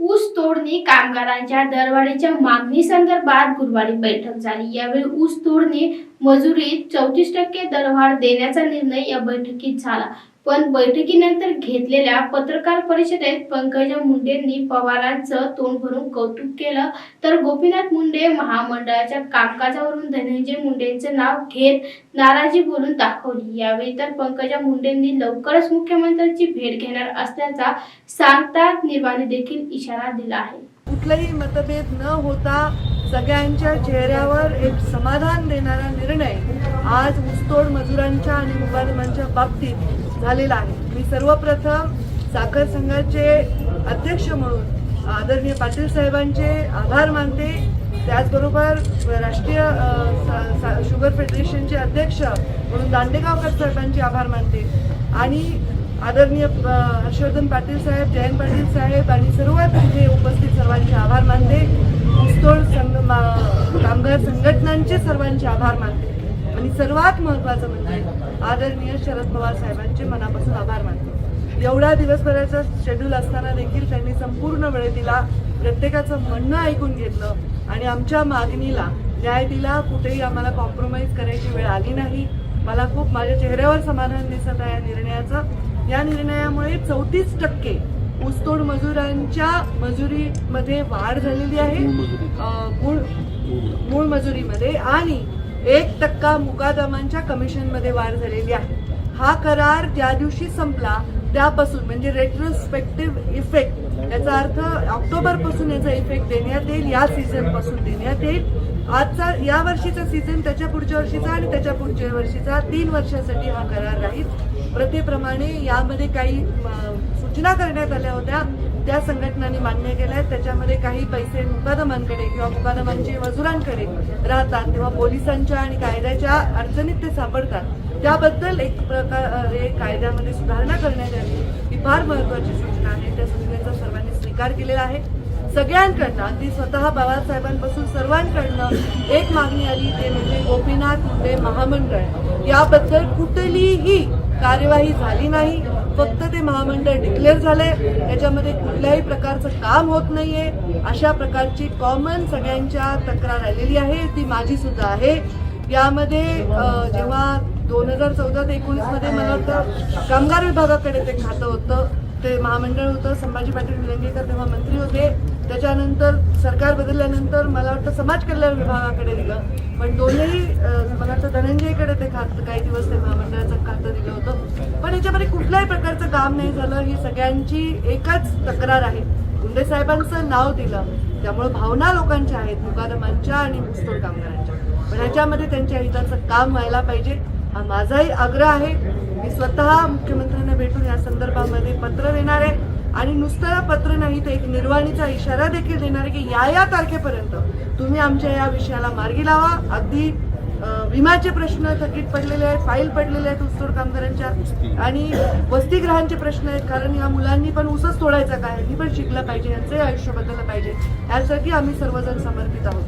ऊस तोडणी कामगारांच्या दरवाढीच्या मागणी संदर्भात गुरुवारी बैठक झाली. यावेळी ऊस तोडणी मजुरीत चौतीस टक्के दरवाढ देण्याचा निर्णय या बैठकीत झाला. पण बैठकीनंतर घेतलेल्या पत्रकार परिषदेत पंकजा मुंडेंनी पवारांचं तोंड भरून कौतुक केलं. तर गोपीनाथ मुंडे महामंडळाच्या कामकाजावरून धनंजय मुंडेंचं नाव घेत नाराजी बोलून दाखवली. यावेळी तर पंकजा मुंडेंनी लवकरच मुख्यमंत्र्यांची भेट घेणार असल्याचा सांगतात निर्वाणी देखील इशारा दिला आहे. कुठलाही मतभेद न होता सगळ्यांच्या चेहऱ्यावर एक समाधान देणारा निर्णय आज ऊसतोड मजुरांच्या आणि मुकादमांच्या बाबतीत झालेला आहे. मी सर्वप्रथम साखर संघाचे अध्यक्ष म्हणून आदरणीय पाटील साहेबांचे आभार मानते. त्याचबरोबर राष्ट्रीय सा- सा- शुगर फेडरेशनचे अध्यक्ष म्हणून दांडेगावकर साहेबांचे आभार मानते. आणि आदरणीय हर्षवर्धन पाटील साहेब जयंत पाटील साहेब आणि सर्व तिथे उपस्थित सर्वांचे आभार मानते. ऊसतोड संघ मा- कामगार संघटनांचे सर्वांचे आभार मानते. सर्वात महत्वाचं म्हणजे आदरणीय शरद पवार साहेबांचे मनापासून आभार मानतो. एवढा दिवसभराचा शेड्यूल असताना देखील त्यांनी संपूर्ण वेळ दिला प्रत्येकाचं म्हणणं ऐकून घेतलं आणि आमच्या मागणीला न्याय दिला कुठेही आम्हाला कॉम्प्रोमाइज करायची वेळ आली नाही. मला खूप माझ्या चेहऱ्यावर समाधान दिसत आहे या निर्णयाचं. या निर्णयामुळे चौतीस टक्के ऊसतोड मजुरांच्या मजुरीमध्ये वाढ झालेली आहे. मूळ मूळ मजुरीमध्ये आणि एक टक्का मुकादमांच्या कमिशनमध्ये वाढ झालेली आहे. हा करार ज्या दिवशी संपला त्यापासून म्हणजे रेट्रोस्पेक्टिव्ह इफेक्ट याचा अर्थ ऑक्टोबरपासून याचा इफेक्ट देण्यात येईल या सीझनपासून देण्यात येईल. आजचा या वर्षीचा सीझन त्याच्या पुढच्या वर्षीचा आणि त्याच्या पुढच्या वर्षीचा तीन वर्षासाठी हा करार राहील. प्रथेप्रमाणे यामध्ये काही सूचना करण्यात आल्या होत्या. त्या संघटनांनी मान्य केल्या आहेत त्याच्यामध्ये काही पैसे मुकादमांकडे किंवा मुकादमांचे मजुरांकडे राहतात तेव्हा पोलिसांच्या आणि कायद्याच्या अडचणीत ते सापडतात. त्याबद्दल एक प्रकार कायद्यामध्ये सुधारणा करण्यात यावी ही फार महत्वाची सूचना आहे. त्या सूचनेचा सर्वांनी स्वीकार केलेला आहे. सगळ्यांकडनं अगदी स्वतः बाबासाहेबांपासून सर्वांकडनं एक मागणी आली ते म्हणजे गोपीनाथ मुंडे महामंडळ. याबद्दल कुठलीही कार्यवाही झाली नाही. फक्त ते महामंडळ डिक्लेअर झालंय. त्याच्यामध्ये कुठल्याही प्रकारचं काम होत नाहीये. अशा प्रकारची कॉमन सगळ्यांच्या तक्रार आलेली आहे. ती माझी सुद्धा आहे. यामध्ये जेव्हा दोन हजार चौदा ते एकोणीसमध्ये मला वाटतं कामगार विभागाकडे ते खातं होतं. ते महामंडळ होतं. संभाजी पाटील निलंगेकर तेव्हा मंत्री होते. त्याच्यानंतर सरकार बदलल्यानंतर मला वाटतं समाज कल्याण विभागाकडे दिलं. पण दोन्ही मला वाटतं धनंजयकडे ते खातं काही दिवस ते महामंडळाचं खातं याच्यामध्ये कुठल्याही प्रकारचं काम नाही झालं. ही सगळ्यांची एकच तक्रार आहे. गुंडे साहेबांचं नाव दिलं. त्यामुळे भावना लोकांच्या आहेत मुकादमांच्या आणि ऊसतोड कामगारांच्या. पण ह्याच्यामध्ये त्यांच्या हिताचं काम व्हायला पाहिजे. हा माझाही आग्रह आहे. मी स्वतः मुख्यमंत्र्यांना भेटून या संदर्भामध्ये पत्र देणार आहे. आणि नुसतं पत्र नाही तर एक निर्वाणीचा इशारा देखील देणार आहे की या या तारखेपर्यंत तुम्ही आमच्या या विषयाला मार्गी लावा. अगदी विमाचे प्रश्न थकीत पडलेले आहेत फाईल पडलेले आहेत ऊसतोड कामगारांच्या. आणि वसतिग्रहांचे प्रश्न आहेत कारण या मुलांनी पण ऊसच तोडायचा काय यांनी पण शिकलं पाहिजे यांचंही आयुष्य बदललं पाहिजे. यासाठी आम्ही सर्वजण समर्पित आहोत.